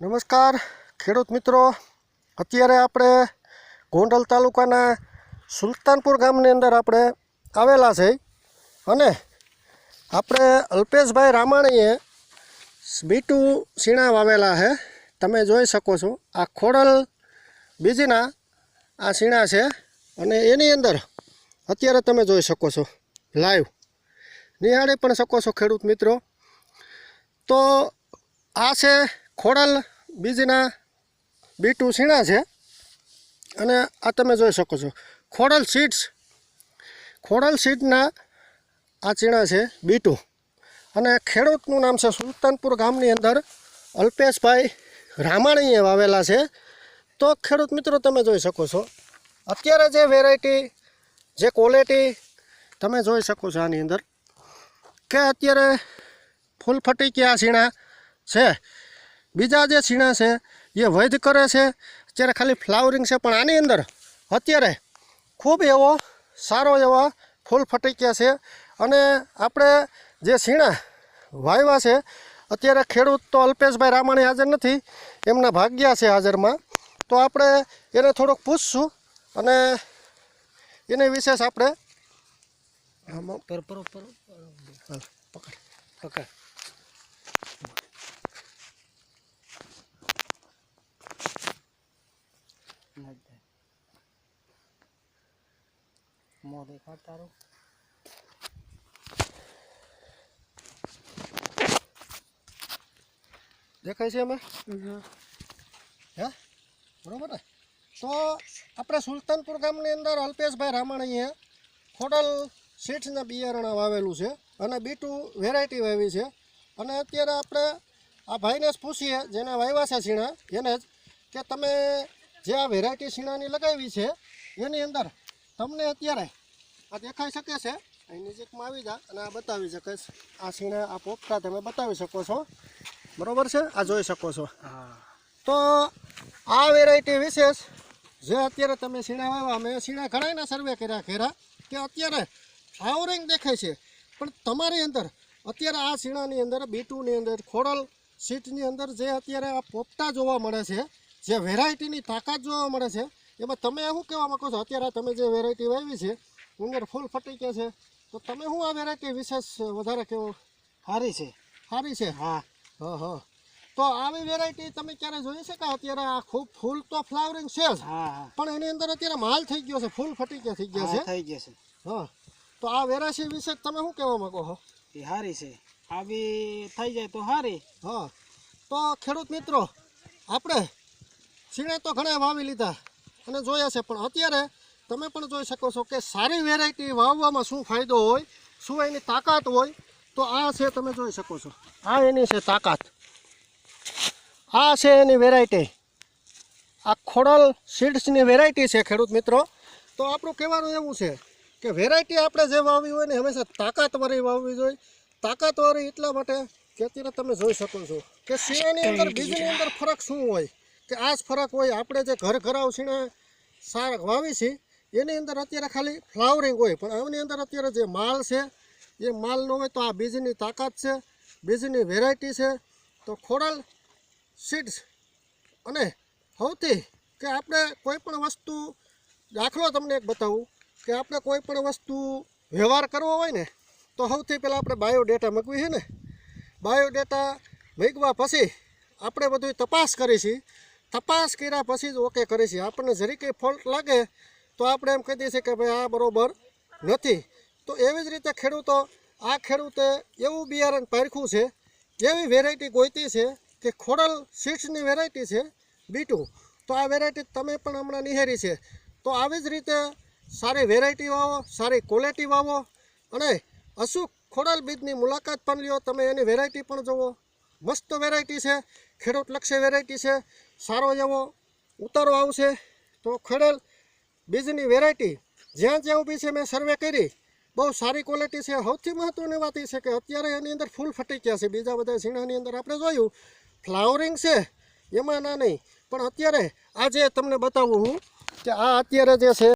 નમસ્કાર, ખેડૂત મિત્રો. અત્યારે આપણે ગોંડલ તાલુકાના સુલતાનપુર ગામની અંદર આપણે આવેલા છે અને આપણે અલ્પેશભાઈ રામાણીએ બીટુ સીણા વાવેલા છે. તમે જોઈ શકો છો, આ ખોડલ બીજીના આ સીણા છે અને એની અંદર અત્યારે તમે જોઈ શકો છો, લાઈવ. નિહાળી પણ શકો છો, ખેડૂત મિત્રો. તો આ છે ખોડલ બીજના બીટુ સીણા છે. અને આ તમે જોઈ શકો છો. ખોડલ સીડ્સ ખોડલ સીડના આ ચીણા છે, બીટુ. અને ખેડૂતનું નામ છે સુલતાનપુર ગામની અંદર અલ્પેશભાઈ રામાણીએ વાવેલા છે. તો ખેડૂત મિત્રો તમે જોઈ શકો છો. અત્યારે જે વેરાયટી જે ક્વોલિટી તમે જોઈ શકો છો આની અંદર કે અત્યારે ફૂલ ફટી ગયા સીણા છે. બીજા જે છીણા છે, એ વૈધ કરે છે. અત્યારે ખાલી ફ્લાવરિંગ છે, પણ આની અંદર અત્યારે ખૂબ એવો સારો એવો ફૂલ ફટક્યા છે. અને આપણે જે છીણા વાવ્યા છે, અત્યારે ખેડૂત તો અલ્પેશભાઈ રામાણી હાજર નથી, એમના ભાગ્યા છે હાજરમાં. તો આપણે એને થોડોક પૂછશું અને એને વિશેષ આપણે પકડ પર પકડ પકડ મોં દેખાડ તારું દેખાય છે અમે? હે? બરોબર ને? તો આપણે સુલતાનપુર ગામની અંદર અલ્પેશભાઈ રામાણીએ ખોડલ સીટ્સના બિયારણ વાવેલું છે અને બીટું વેરાયટી વાવી છે. અને અત્યારે આપણે આ ભાઈને જ પૂછીએ જેને વાવ્યા છે સીણા એને જ કે તમે જે આ વેરાયટી સીણાની લગાવી છે એની અંદર તમને અત્યારે આ દેખાઈ શકે છે. અહીં નજીકમાં આવી જા અને આ બતાવી શકે છે. આ સીણા આ પોપટા તમે બતાવી શકો છો. બરોબર છે? આ જોઈ શકો છો. તો આ વેરાયટી વિશેષ જે અત્યારે તમે સીણા વાવ્યા મેં સીણા ઘણાના સર્વે કર્યા ઘેરા કે અત્યારે ફ્લાવરિંગ દેખાય છે. પણ તમારી અંદર અત્યારે આ સીણાની અંદર બીટુની અંદર ખોડલ સીટની અંદર જે અત્યારે આ પોપટા જોવા મળે છે જે વેરાયટીની તાકાત જોવા મળે છે એમાં તમે શું કહેવા માંગો છો અત્યારે તમે જે વેરાયટી વાવી છે ઉંદર ફૂલ ફટી ગયા છે તો તમે શું આ વેરાયટી વિશેષ વધારે કેવો? સારી છે. સારી છે? હા. હા હા. તો આવી વેરાયટી તમે ક્યારે જોઈ છે કે અત્યારે આ ખૂબ ફૂલ તો ફ્લાવરિંગ છે જ પણ એની અંદર અત્યારે માલ થઈ ગયો છે ફૂલ ફટી ગયા થઈ ગયા છે. થઈ ગયા છે. હા. તો આ વેરાયટી વિશે તમે શું કહેવા માંગો છો? એ સારી છે. આવી થઈ જાય તો સારી હા. તો ખેડૂત મિત્રો આપણે સીણે તો ઘણા વાવી લીધા અને જોયા છે પણ અત્યારે તમે પણ જોઈ શકો છો કે સારી વેરાયટી વાવવામાં શું ફાયદો હોય શું એની તાકાત હોય તો આ છે તમે જોઈ શકો છો. આ એની છે તાકાત. આ છે એની વેરાયટી આ ખોડલ સીડ્સની વેરાયટી છે ખેડૂત મિત્રો. તો આપણું કહેવાનું એવું છે કે વેરાયટી આપણે જે વાવવી હોય ને હંમેશા તાકાતવાળી વાવવી જોઈએ. તાકાતવાળી એટલા માટે કે અત્યારે તમે જોઈ શકો છો કે સિંહની અંદર બીજની અંદર ફરક શું હોય? કે આ ફરક હોય, આપણે જે ઘર ઘરાવ શીણા સાર વાવી છે, એની અંદર અત્યારે ખાલી ફ્લાવરિંગ હોય. પણ આની અંદર અત્યારે જે માલ છે, એ માલ ન હોય તો આ બીજની તાકાત છે, બીજની વેરાયટી છે. તો ખોડલ સીડ્સ અને સૌથી કે આપણે કોઈ પણ વસ્તુ, દાખલો તમને એક બતાવું, કે આપણે કોઈ પણ વસ્તુ વ્યવહાર કરવો હોય ને, તો સૌથી પહેલાં આપણે બાયોડેટા મૂકવી છે ને. બાયોડેટા મૂકવા પછી આપણે બધું તપાસ કરી છીએ તપાસ કર્યા પછી જ ઓકે કરી છે. આપણને જરી કંઈ ફોલ્ટ લાગે તો આપણે એમ કહી દઈએ છીએ કે ભાઈ આ બરાબર નથી. તો એવી જ રીતે ખેડૂતો, આ ખેડૂતે એવું બિયારણ પારખ્યું છે, એવી વેરાયટી ગોઈતી છે કે ખોડલ સીડ્સની વેરાયટી છે બીટુ. તો આ વેરાયટી તમે પણ હમણાં નિહારી છે. તો આવી જ રીતે સારી વેરાયટી વાવો, સારી ક્વોલિટી વાવો અને અશુક ખોડલ બીજની મુલાકાત પણ લ્યો. તમે એની વેરાયટી પણ જુઓ મસ્ત વેરાયટી છે, ખેડૂત લક્ષી વેરાયટી છે, સારો એવો ઉતારો આવશે તો ખડેલ બીજની વેરાયટી જ્યાં જ્યાં ઊભી છે મેં સર્વે કરી. બહુ સારી ક્વોલિટી છે. સૌથી મહત્ત્વની વાત એ છે કે અત્યારે એની અંદર ફૂલ ફટી ગયા છે. બીજા બધા ઝીણાની અંદર આપણે જોયું ફ્લાવરિંગ છે, એમાં ના નહીં. પણ અત્યારે આજે તમને બતાવું હું કે આ અત્યારે જે છે